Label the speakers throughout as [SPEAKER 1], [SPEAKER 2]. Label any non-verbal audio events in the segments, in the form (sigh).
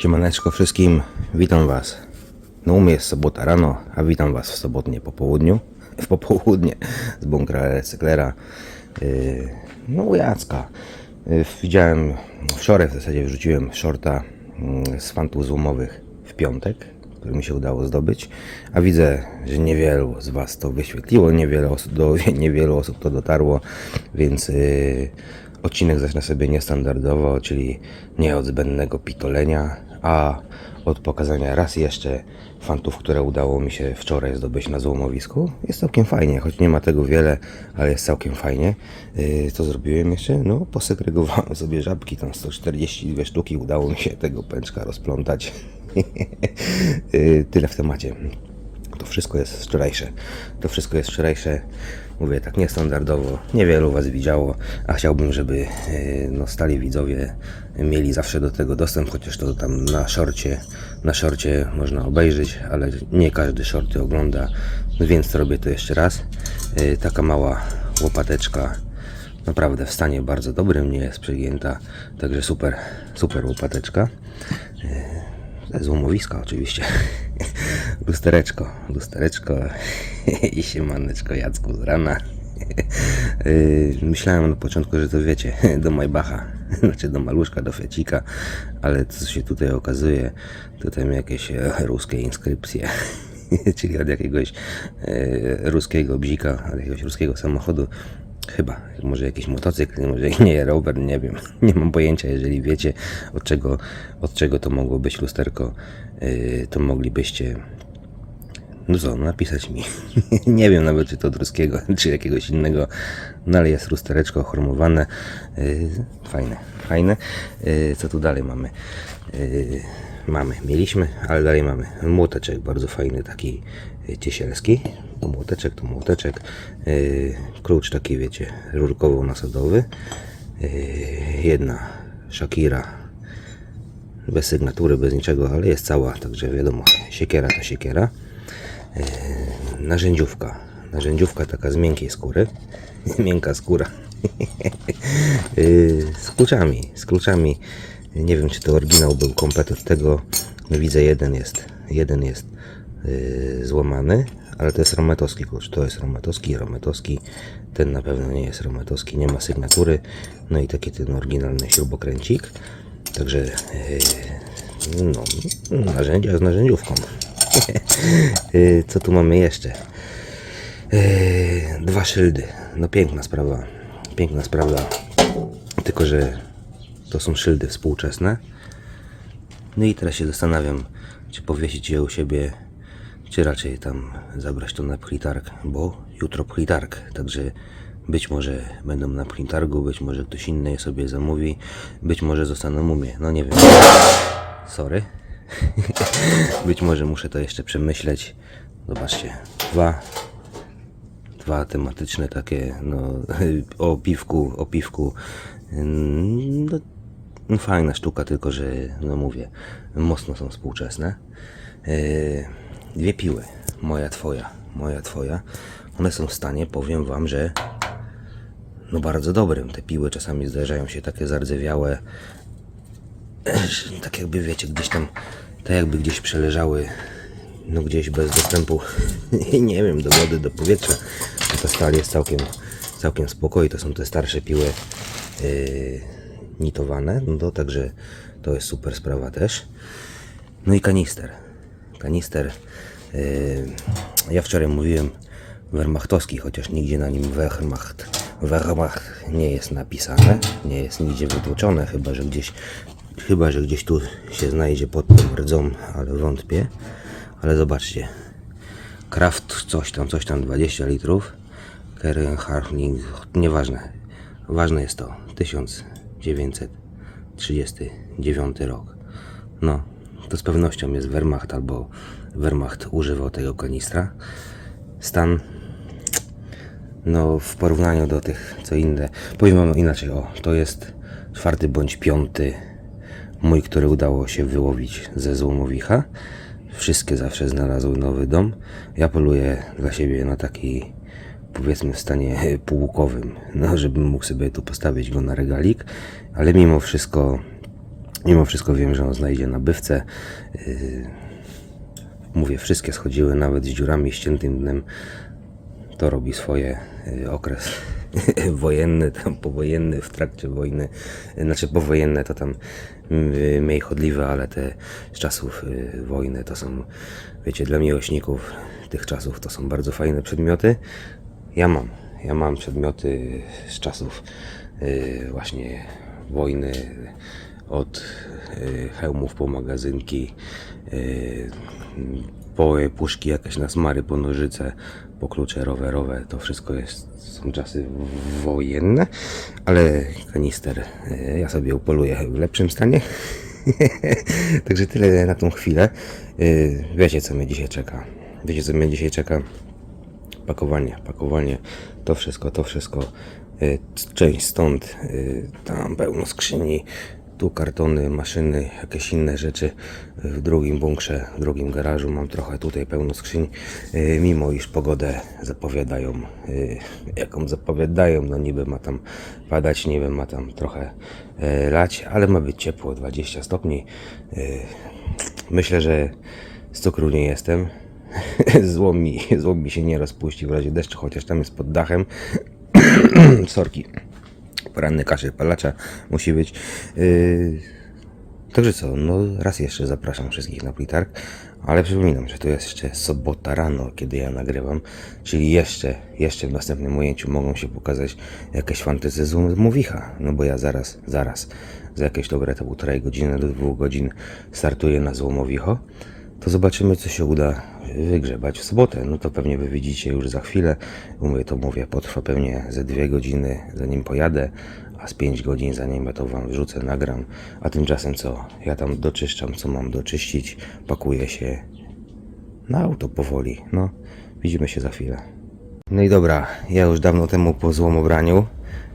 [SPEAKER 1] Siemaneczko wszystkim, witam was. No u mnie jest sobota rano, a witam was w sobotnie po południu. (laughs) W popołudnie z bunkra recyklera. Yy, no u Jacka. Yy, widziałem, wczoraj w zasadzie wrzuciłem shorta yy, z fantów złomowych w piątek, który mi się udało zdobyć. A widzę, że niewielu z was to wyświetliło, niewiele osób, do (laughs) niewielu osób to dotarło, więc yy, Odcinek zacznę sobie niestandardowo, czyli nie od zbędnego pitolenia, a od pokazania raz jeszcze fantów, które udało mi się wczoraj zdobyć na złomowisku. Jest całkiem fajnie, choć nie ma tego wiele, ale jest całkiem fajnie. Yy, co zrobiłem jeszcze? No, posegregowałem sobie żabki, tam 142 sztuki, udało mi się tego pęczka rozplątać. Yy, (laughs) Tyle w temacie. To wszystko jest wczorajsze. To wszystko jest wczorajsze. Mówię tak niestandardowo. Niewielu Was widziało, a chciałbym, żeby e, no, stali widzowie mieli zawsze do tego dostęp, chociaż to tam na szorcie, na szorcie można obejrzeć, ale nie każdy shorty ogląda, więc robię to jeszcze raz. E, Taka mała łopateczka naprawdę w stanie bardzo dobrym, nie jest przegięta, także super, super łopateczka. Ze złomowiska oczywiście. (laughs) Lustereczko, lustereczko (laughs) i siemaneczko Jacku z rana. Yy, (laughs) Myślałem na początku, że to wiecie, (laughs) do Majbacha, znaczy do Maluszka, do Fecika, ale co się tutaj okazuje, tutaj mam jakieś e, ruskie inskrypcje, czyli od jakiegoś e, ruskiego bzika, od jakiegoś ruskiego samochodu. Chyba, może jakiś motocykl, może nie rower, nie wiem. Nie mam pojęcia, jeżeli wiecie od czego, od czego to mogło być lusterko, yy, to moglibyście no co, napisać mi. (laughs) nie wiem nawet czy to od ruskiego, (laughs) czy jakiegoś innego, no ale jest lustereczko chromowane. Yy, fajne, fajne. Yy, co tu dalej mamy? Yy, mamy, mieliśmy, ale dalej mamy młoteczek, bardzo fajny, taki ciesielski. To młoteczek, to młoteczek. Klucz taki, wiecie, rurkowo-nasadowy. Jedna Shakira bez sygnatury, bez niczego, ale jest cała, także wiadomo, siekiera to siekiera. Yy, narzędziówka. Narzędziówka taka z miękkiej skóry. (laughs) Miękka skóra. (laughs) Yy, z kluczami. Z kluczami. Nie wiem, czy to oryginał był komplet od tego. No widzę, jeden jest. Jeden jest yy, złamany, ale to jest rometowski klucz. To jest rometowski, rometowski. Ten na pewno nie jest rometowski, nie ma sygnatury. No i taki ten oryginalny śrubokręcik. Także no, narzędzia z narzędziówką. Yy, (laughs) Co tu mamy jeszcze? Yy, Dwa szyldy. No piękna sprawa. Piękna sprawa. Tylko, że to są szyldy współczesne. No i teraz się zastanawiam, czy powiesić je u siebie, czy raczej tam zabrać to na pchlitarg, bo jutro pchlitarg, także być może będą na pchlitargu, być może ktoś inny je sobie zamówi, być może zostaną u mnie, no nie wiem. Sorry. (laughs) być może muszę to jeszcze przemyśleć. Zobaczcie, dwa, dwa tematyczne takie, no, (laughs) o piwku, o piwku. Mm, No, no fajna sztuka, tylko że, no mówię, mocno są współczesne. Yy, dwie piły, moja, twoja, moja, twoja. One są w stanie, powiem wam, że no bardzo dobrym. Te piły czasami zdarzają się takie zardzewiałe, tak jakby wiecie, gdzieś tam, tak jakby gdzieś przeleżały, no gdzieś bez dostępu, (laughs) nie wiem, do wody, do powietrza. A ta stal jest całkiem, całkiem spokojna. To są te starsze piły yy, nitowane, no to także to jest super sprawa też. No i kanister. Kanister, yy, ja wczoraj mówiłem Wehrmachtowski, chociaż nigdzie na nim Wehrmacht, Wehrmacht nie jest napisane, nie jest nigdzie wytłoczone, chyba że gdzieś, chyba że gdzieś tu się znajdzie pod tą rdzą, ale wątpię. Ale zobaczcie, Kraft coś tam, coś tam 20 litrów, Keren Harling, nieważne, ważne jest to, 1939 rok. No, to z pewnością jest Wehrmacht albo Wehrmacht używał tego kanistra. Stan no, w porównaniu do tych, co inne, powiem wam inaczej, o, to jest czwarty bądź piąty mój, który udało się wyłowić ze złomowicha. Wszystkie zawsze znalazły nowy dom. Ja poluję dla siebie na taki, powiedzmy, w stanie (laughs) półkowym, no, żebym mógł sobie tu postawić go na regalik, ale mimo wszystko Mimo wszystko wiem, że on znajdzie nabywcę. Yy, mówię, wszystkie schodziły, nawet z dziurami, ściętym dnem. To robi swoje. Yy, okres (laughs) wojenny, tam powojenny, w trakcie wojny. Znaczy powojenne to tam yy, mniej chodliwe, ale te z czasów yy, wojny to są, wiecie, dla miłośników tych czasów to są bardzo fajne przedmioty. Ja mam, ja mam przedmioty z czasów yy, właśnie wojny, od y, hełmów po magazynki, y, po puszki jakieś na smary, po nożyce, po klucze rowerowe. To wszystko jest, są czasy wojenne, ale kanister y, ja sobie upoluję w lepszym stanie. (laughs) Także tyle na tą chwilę. Y, Wiecie co mnie dzisiaj czeka. Wiecie co mnie dzisiaj czeka pakowanie, pakowanie, to wszystko, to wszystko, y, część stąd, tam pełno skrzyni, tu kartony, maszyny, jakieś inne rzeczy. W drugim bunkrze, w drugim garażu mam trochę tutaj pełno skrzyń, y, mimo iż pogodę zapowiadają, y, jaką zapowiadają, no niby ma tam padać, niby ma tam trochę y, lać, ale ma być ciepło, 20 stopni. Myślę, że z cukru nie jestem. (laughs) Złom mi, mi się nie rozpuści w razie deszczu, chociaż tam jest pod dachem. (coughs) Sorki. Poranny kaszel palacza musi być. Yy... Także co, no raz jeszcze zapraszam wszystkich na Plitark, ale przypominam, że to jest jeszcze sobota rano, kiedy ja nagrywam, czyli jeszcze, jeszcze w następnym ujęciu mogą się pokazać jakieś fantazy z Mowicha, no bo ja zaraz, zaraz, za jakieś dobre to półtorej godziny do dwóch godzin startuję na Złomowicho, to zobaczymy co się uda wygrzebać w sobotę, no to pewnie wy widzicie już za chwilę, mówię to mówię, potrwa pewnie ze dwie godziny zanim pojadę, a z 5 godzin zanim ja to wam wrzucę, nagram, a tymczasem co, ja tam doczyszczam co mam doczyścić, pakuję się na auto powoli, no, widzimy się za chwilę. No i dobra, ja już dawno temu po złomobraniu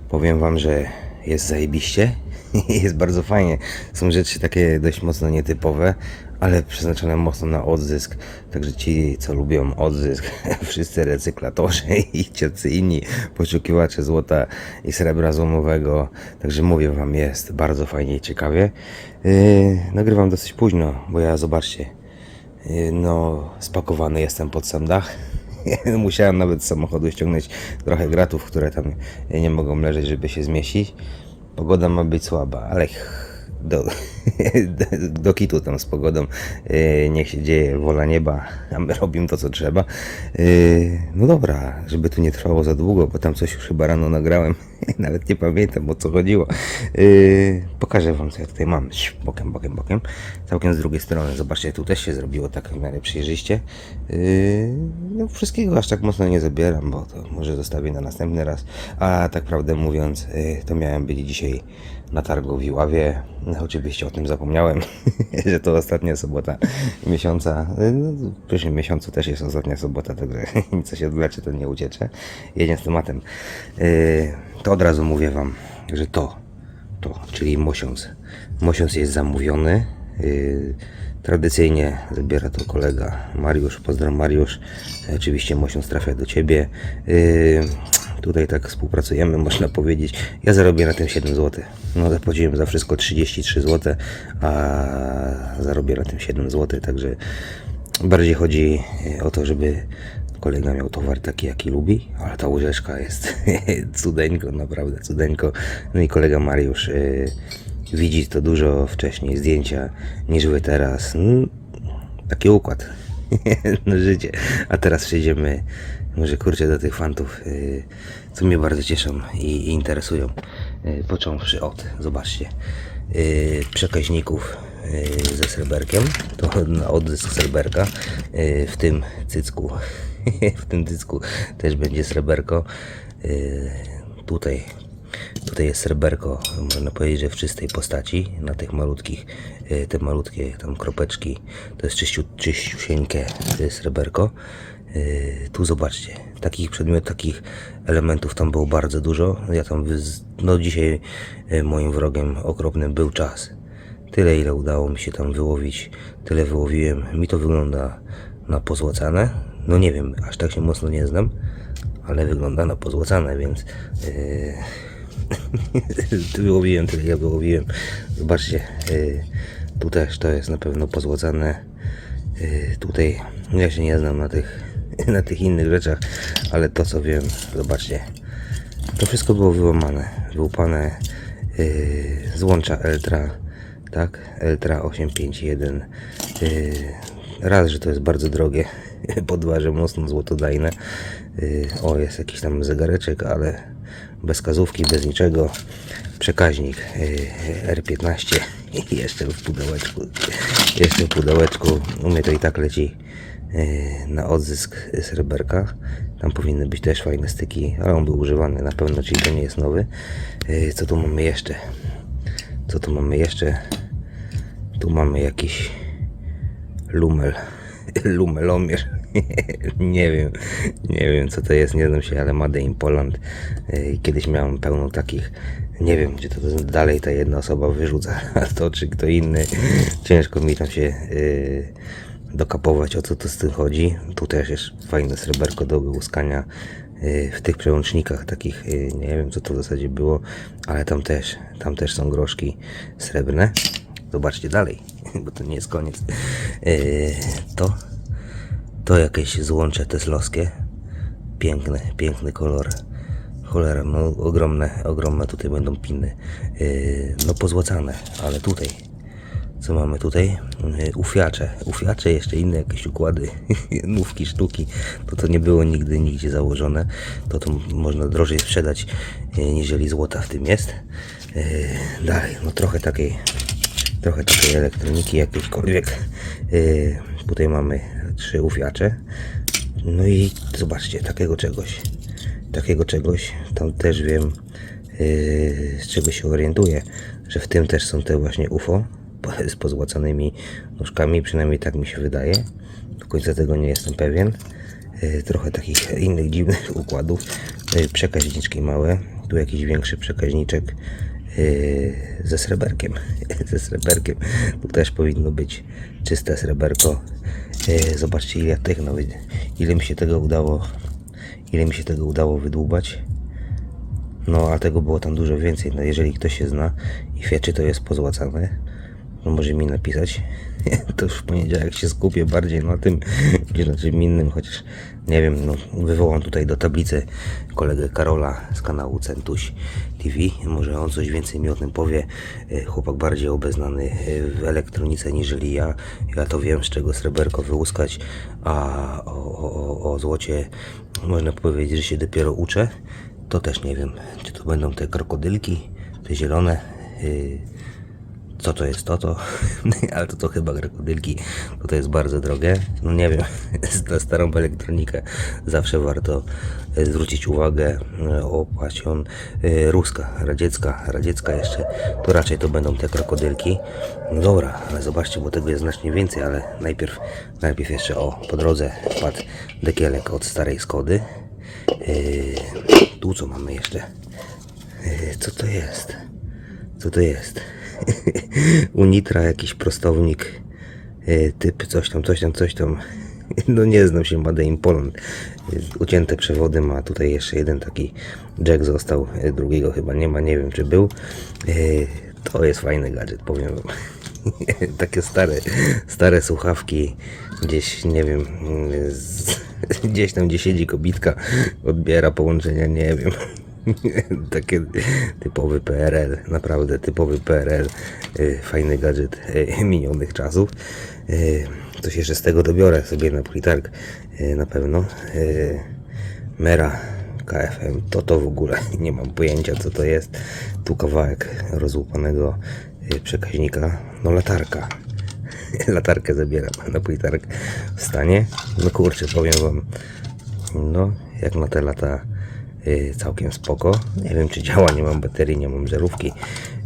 [SPEAKER 1] powiem wam, że jest zajebiście, (laughs) jest bardzo fajnie, są rzeczy takie dość mocno nietypowe, ale przeznaczone mocno na odzysk, także ci co lubią odzysk, (laughs) wszyscy recyklatorzy i ciacy inni poszukiwacze złota i srebra złomowego, także mówię wam jest bardzo fajnie i ciekawie. Yy, nagrywam dosyć późno, bo ja zobaczcie, yy, no spakowany jestem pod sam dach. (laughs) Musiałem nawet z samochodu ściągnąć trochę gratów, które tam nie mogą leżeć, żeby się zmieścić. Pogoda ma być słaba, ale do, (laughs) do kitu tam z pogodą. Yy, niech się dzieje wola nieba, a my robimy to, co trzeba. Yy, no dobra, żeby tu nie trwało za długo, bo tam coś już chyba rano nagrałem. (laughs) Nawet nie pamiętam o co chodziło. Yy, pokażę wam, co ja tutaj mam. Bokiem, bokiem, bokiem. Całkiem z drugiej strony. Zobaczcie, tu też się zrobiło tak w miarę przejrzyście. No, wszystkiego aż tak mocno nie zabieram, bo to może zostawię na następny raz. A tak prawdę mówiąc, to miałem być dzisiaj na targu w Iławie. Oczywiście o tym zapomniałem, (laughs) że to ostatnia sobota miesiąca. No, w przyszłym miesiącu też jest ostatnia sobota, także (laughs) co się odwlecze, to nie ucieczę. Jedziemy z tematem. Yy, to od razu mówię wam, że to, to, czyli mosiąc. Mosiąc jest zamówiony. Yy, tradycyjnie zabiera to kolega Mariusz. Pozdrawiam Mariusz. Oczywiście mosiąc trafia do ciebie. Tutaj tak współpracujemy, można powiedzieć. Ja zarobię na tym 7 zł. No zapłaciłem za wszystko 33 zł, a zarobię na tym 7 zł, także bardziej chodzi e, o to, żeby kolega miał towar taki, jaki lubi, ale ta łyżeczka jest (laughs) cudeńko, naprawdę cudeńko. No i kolega Mariusz y, widzi to dużo wcześniej, zdjęcia, niż wy teraz. No, taki układ. (laughs) no życie. A teraz przejdziemy może kurczę do tych fantów, y, co mnie bardzo cieszą i, interesują. Y, począwszy od, zobaczcie, y, przekaźników ze sreberkiem, to odzysk sreberka, w tym cycku, (laughs) w tym cycku też będzie sreberko. Tutaj Tutaj jest sreberko, można powiedzieć, że w czystej postaci, na tych malutkich, te malutkie tam kropeczki, to jest czyściu, czyściusieńkie sreberko. Y, Tu zobaczcie, takich przedmiotów, takich elementów tam było bardzo dużo. Ja tam, no dzisiaj y, moim wrogiem okropnym był czas. Tyle ile udało mi się tam wyłowić, tyle wyłowiłem. Mi to wygląda na pozłacane. No nie wiem, aż tak się mocno nie znam, ale wygląda na pozłacane, więc yy, (laughs) wyłowiłem tyle, ja wyłowiłem. Zobaczcie, y, tu też to jest na pewno pozłocane. Y, tutaj ja się nie znam na tych, (laughs) na tych innych rzeczach, ale to co wiem, zobaczcie. To wszystko było wyłamane, wyłupane yy, z łącza Eltra, tak? Eltra 851. Yy, raz, że to jest bardzo drogie, po dwa, że mocno złotodajne. Yy, o, jest jakiś tam zegareczek, ale bez kazówki, bez niczego. Przekaźnik yy, R15 (laughs) jeszcze w pudełeczku. Jeszcze w pudełeczku. U mnie to i tak leci na odzysk sreberka. Tam powinny być też fajne styki, ale on był używany na pewno, czyli to nie jest nowy. Yy, Co tu mamy jeszcze? Co tu mamy jeszcze? Tu mamy jakiś lumel. (laughs) Lumelomierz. (laughs) nie wiem, nie wiem co to jest, nie znam się, ale Made in Poland. Yy, Kiedyś miałem pełno takich. Nie wiem, czy to dalej ta jedna osoba wyrzuca, (laughs) to czy kto inny. Ciężko mi tam się yy, dokapować o co to z tym chodzi. Tu też jest fajne sreberko do wyłuskania yy, w tych przełącznikach takich, yy, nie wiem co to w zasadzie było, ale tam też, tam też są groszki srebrne. Zobaczcie dalej, (laughs) bo to nie jest koniec. Yy, to, to jakieś złącze teslowskie. Piękny, piękny kolor. Cholera, no ogromne, ogromne tutaj będą piny. No pozłacane, ale tutaj co mamy tutaj? Yy, Ufiacze. Ufiacze, jeszcze inne jakieś układy, (laughs) nówki, sztuki. To to nie było nigdy nigdzie założone. To to można drożej sprzedać, yy, niżeli złota w tym jest. Yy, Dalej, no trochę takiej, trochę takiej elektroniki jakiejśkolwiek. Yy, Tutaj mamy trzy ufiacze. No i zobaczcie, takiego czegoś. Takiego czegoś, tam też wiem, z czego się orientuję, że w tym też są te właśnie UFO z pozłacanymi nóżkami, przynajmniej tak mi się wydaje. Do końca tego nie jestem pewien. Yy, trochę takich innych dziwnych (laughs) układów. Yy, przekaźniczki małe, tu jakiś większy przekaźniczek yy, ze sreberkiem. (laughs) ze sreberkiem. Tu też powinno być czyste sreberko. Zobaczcie ile tych nawet, ile mi się tego udało ile mi się tego udało wydłubać. No, a tego było tam dużo więcej. No, jeżeli ktoś się zna i wie, czy to jest pozłacane, może mi napisać. (laughs) To już w poniedziałek się skupię bardziej na tym, (laughs) niż na czym innym, chociaż nie wiem, no, wywołam tutaj do tablicy kolegę Karola z kanału Centuś TV. Może on coś więcej mi o tym powie. E, Chłopak bardziej obeznany e, w elektronice niżeli ja. Ja to wiem, z czego sreberko wyłuskać, a o, o- o złocie można powiedzieć, że się dopiero uczę. To też nie wiem, czy to będą te krokodylki, te zielone. Yy, co to jest to, to, (laughs) ale to, to chyba krokodylki, to to jest bardzo drogie. No nie wiem, (laughs) na starą elektronikę zawsze warto e, zwrócić uwagę, e, opłać on e, ruska, radziecka, radziecka jeszcze, to raczej to będą te krokodylki. No dobra, ale zobaczcie, bo tego jest znacznie więcej, ale najpierw, najpierw jeszcze o, po drodze wpadł dekielek od starej Skody. Tu co mamy jeszcze? Co to jest? Co to jest? Unitra, jakiś prostownik, e, typ coś tam, coś tam, coś tam. No nie znam się Made in Poland. Ucięte przewody ma tutaj jeszcze jeden taki jack został, e, drugiego chyba nie ma, nie wiem czy był. E, To jest fajny gadżet, powiem wam. (laughs) Takie stare, stare słuchawki, gdzieś nie wiem, z, (laughs) gdzieś tam gdzie siedzi kobitka, odbiera połączenia, nie wiem. (laughs) Takie typowy PRL, naprawdę typowy PRL, y, fajny gadżet y, (laughs) minionych czasów. Y, Coś jeszcze z tego dobiorę sobie na plitark y, na pewno. Mera KFM, to to w ogóle (laughs) nie mam pojęcia co to jest. Tu kawałek rozłupanego przekaźnika, no latarka. Latarkę zabieram na plitark w stanie. No kurczę, powiem wam, no, jak na te lata całkiem spoko. Nie wiem, czy działa, nie mam baterii, nie mam żarówki.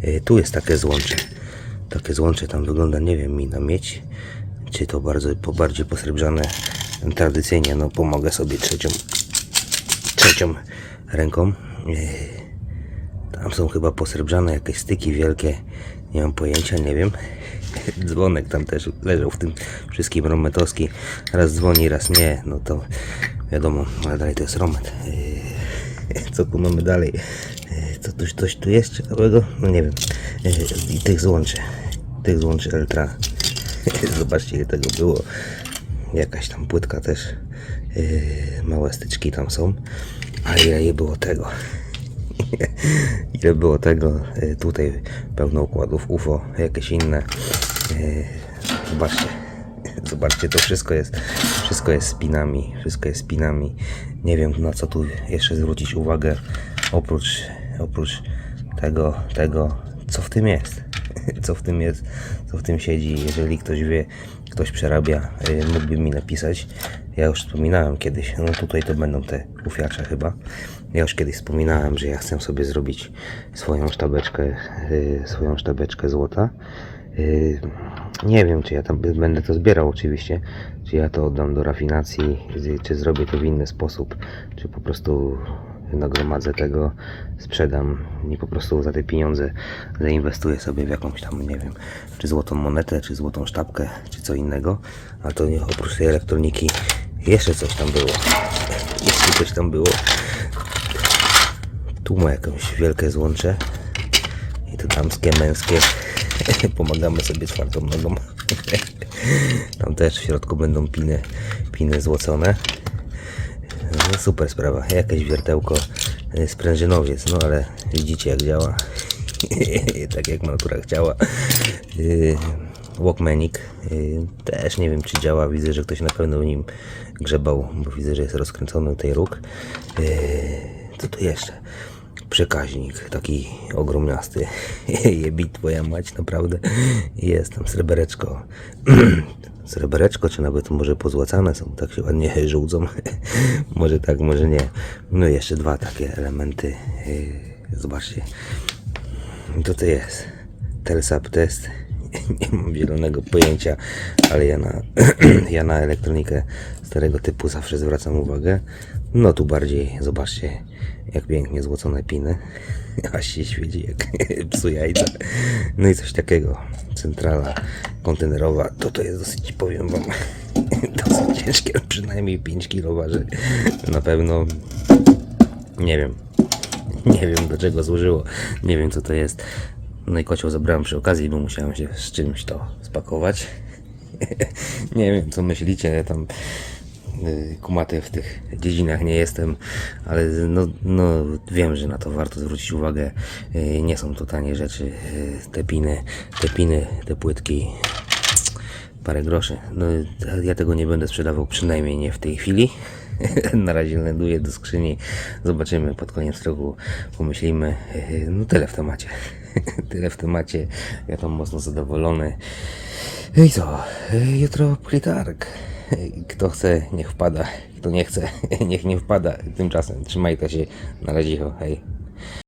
[SPEAKER 1] Y, tu jest takie złącze. Takie złącze tam wygląda, nie wiem, mi na miedź. Czy to bardzo, po, bardziej posrebrzane tradycyjnie, no pomogę sobie trzecią, trzecią ręką. Y, tam są chyba posrebrzane jakieś styki wielkie. Nie mam pojęcia, nie wiem. (laughs) Dzwonek tam też leżał w tym wszystkim Rometowski. Raz dzwoni, raz nie. No to wiadomo, ale dalej to jest Romet. (laughs) Co tu mamy dalej? Yy, Co tu, coś tu jest ciekawego? No nie wiem. E, I tych złączy. Tych złączy Eltra. (laughs) Zobaczcie ile tego było. Jakaś tam płytka też. E, małe styczki tam są. A ile było tego. (laughs) ile było tego. E, tutaj pełno układów UFO, jakieś inne. E, zobaczcie. Zobaczcie, to wszystko jest, wszystko jest spinami, wszystko jest spinami. Nie wiem na co tu jeszcze zwrócić uwagę, oprócz, oprócz tego, tego, co w tym jest. (laughs) Co w tym jest, co w tym siedzi. Jeżeli ktoś wie, ktoś przerabia, y, mógłby mi napisać. Ja już wspominałem kiedyś, no tutaj to będą te ufiacze chyba. Ja już kiedyś wspominałem, że ja chcę sobie zrobić swoją sztabeczkę, y, swoją sztabeczkę złota. Nie wiem, czy ja tam będę to zbierał oczywiście, czy ja to oddam do rafinacji, czy zrobię to w inny sposób, czy po prostu nagromadzę tego, sprzedam i po prostu za te pieniądze zainwestuję sobie w jakąś tam, nie wiem, czy złotą monetę, czy złotą sztabkę, czy co innego, a to oprócz tej elektroniki jeszcze coś tam było. Jeszcze coś tam było. Tu ma jakąś wielkie złącze. I to damskie, męskie. (laughs) Pomagamy sobie czwartą nogą. (laughs) Tam też w środku będą piny, piny złocone. No, super sprawa. Jakieś wiertełko, y, sprężynowiec, no ale widzicie jak działa. (laughs) tak jak natura chciała. Yy, Walkmanik. Yy, też nie wiem czy działa. Widzę, że ktoś na pewno w nim grzebał, bo widzę, że jest rozkręcony tutaj róg. Co tu jeszcze? Przekaźnik, taki ogromniasty. (laughs) Jebit twoja mać, naprawdę. Jest tam srebereczko. (clears throat) srebereczko, czy nawet może pozłacane są, tak się ładnie żółdzą. (laughs) może tak, może nie. No i jeszcze dwa takie elementy. Yy, zobaczcie. To to jest. Telsap test. (laughs) Nie mam zielonego pojęcia, ale ja na, (clears throat) ja na elektronikę starego typu zawsze zwracam uwagę. No tu bardziej, zobaczcie, jak pięknie złocone piny. (laughs) Aż się świeci jak (laughs) psu jajca. No i coś takiego. Centrala kontenerowa. To to jest dosyć, powiem wam, dosyć ciężkie. Przynajmniej 5 kg waży. Na pewno, nie wiem, nie wiem do czego służyło. Nie wiem co to jest. No i kocioł zabrałem przy okazji, bo musiałem się z czymś to spakować. (laughs) nie wiem co myślicie, ja tam y, kumaty w tych dziedzinach nie jestem, ale no, no wiem, że na to warto zwrócić uwagę. Y, Nie są to tanie rzeczy. Y, Te piny, te piny, te płytki parę groszy. No, ja tego nie będę sprzedawał, przynajmniej nie w tej chwili. (laughs) Na razie ląduję do skrzyni. Zobaczymy pod koniec roku. Pomyślimy. No tyle w temacie. (laughs) tyle w temacie. Ja tam mocno zadowolony. I co? Jutro plitark. Kto chce, niech wpada. Kto nie chce, (laughs) niech nie wpada. Tymczasem trzymajcie się. Na razie, hej.